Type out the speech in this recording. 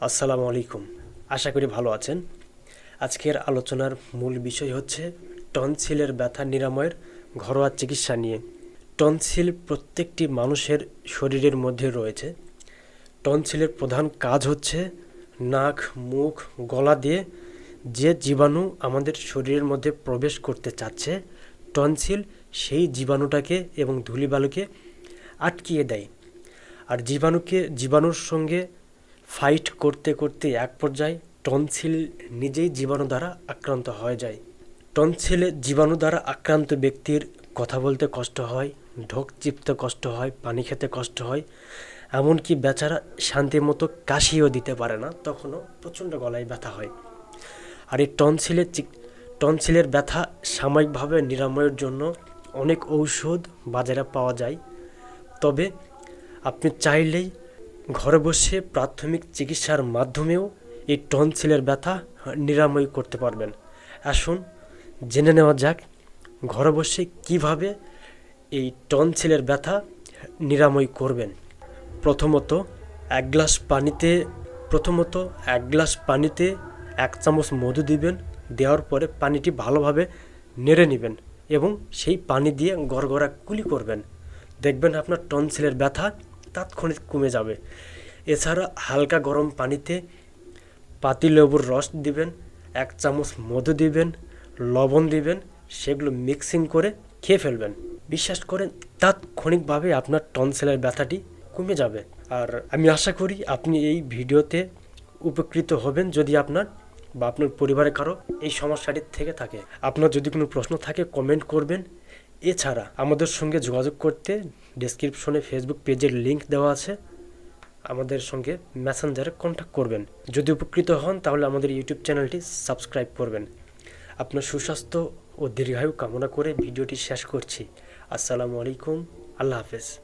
আসসালামু আলাইকুম। আশা করি ভালো আছেন। আজকের আলোচনার মূল বিষয় হচ্ছে টনসিলের ব্যথা নিরাময়ের ঘরোয়া চিকিৎসা নিয়ে। টনসিল প্রত্যেকটি মানুষের শরীরের মধ্যে রয়েছে। টনসিলের প্রধান কাজ হচ্ছে নাক, মুখ, গলা দিয়ে যে জীবাণু আমাদের শরীরের মধ্যে প্রবেশ করতে চাচ্ছে, টনসিল সেই জীবাণুটাকে এবং ধূলিবালুকে আটকিয়ে দেয়। আর জীবাণুকে, জীবাণুর সঙ্গে ফাইট করতে করতে এক পর্যায়ে টনসিল নিজেই জীবাণু দ্বারা আক্রান্ত হয়ে যায়। টনসিলে জীবাণু দ্বারা আক্রান্ত ব্যক্তির কথা বলতে কষ্ট হয়, ঢোক চিপতে কষ্ট হয়, পানি খেতে কষ্ট হয়, এমনকি বেচারা শান্তি মতো কাশিও দিতে পারে না, তখনও প্রচণ্ড গলায় ব্যথা হয়। আর এই টনসিলের টনসিলের ব্যথা সাময়িকভাবে নিরাময়ের জন্য অনেক ঔষধ বাজারে পাওয়া যায়। তবে আপনি চাইলেই ঘরে বসে প্রাথমিক চিকিৎসার মাধ্যমেও এই টনসিলের ব্যথা নিরাময় করতে পারবেন। আসুন, জেনে নেওয়া যাক ঘরে বসে কীভাবে এই টনসিলের ব্যথা নিরাময় করবেন। প্রথমত, এক গ্লাস পানিতে, প্রথমত এক গ্লাস পানিতে এক চামচ মধু দিবেন, দেওয়ার পরে পানিটি ভালোভাবে নেড়ে নেবেন এবং সেই পানি দিয়ে গড়গড়া কুলি করবেন। দেখবেন আপনার টনসিলের ব্যথা তাৎক্ষণিক কমে যাবে। এছাড়া হালকা গরম পানিতে পাতিলেবুর রস দিবেন, এক চামচ মধু দিবেন, লবণ দিবেন, সেগুলো মিক্সিং করে খেয়ে ফেলবেন। বিশ্বাস করেন, তাৎক্ষণিকভাবে আপনার টনসেলের ব্যথাটি কমে যাবে। আর আমি আশা করি আপনি এই ভিডিওতে উপকৃত হবেন যদি আপনার বা আপনার পরিবারে কারও এই সমস্যাটি থেকে থাকে। আপনার যদি কোনো প্রশ্ন থাকে কমেন্ট করবেন। এছাড়া আমাদের সঙ্গে যোগাযোগ করতে ডিসক্রিপশনে ফেসবুক পেজের লিংক দেওয়া আছে। আমাদের সঙ্গে মেসেঞ্জারে কন্ট্যাক্ট করবেন। যদি উপকৃত হন, তাহলে আমাদের ইউটিউব চ্যানেলটি সাবস্ক্রাইব করবেন। আপনার সুস্বাস্থ্য ও দীর্ঘায়ু কামনা করে ভিডিওটি শেষ করছি। আসসালামু আলাইকুম। আল্লাহ হাফেজ।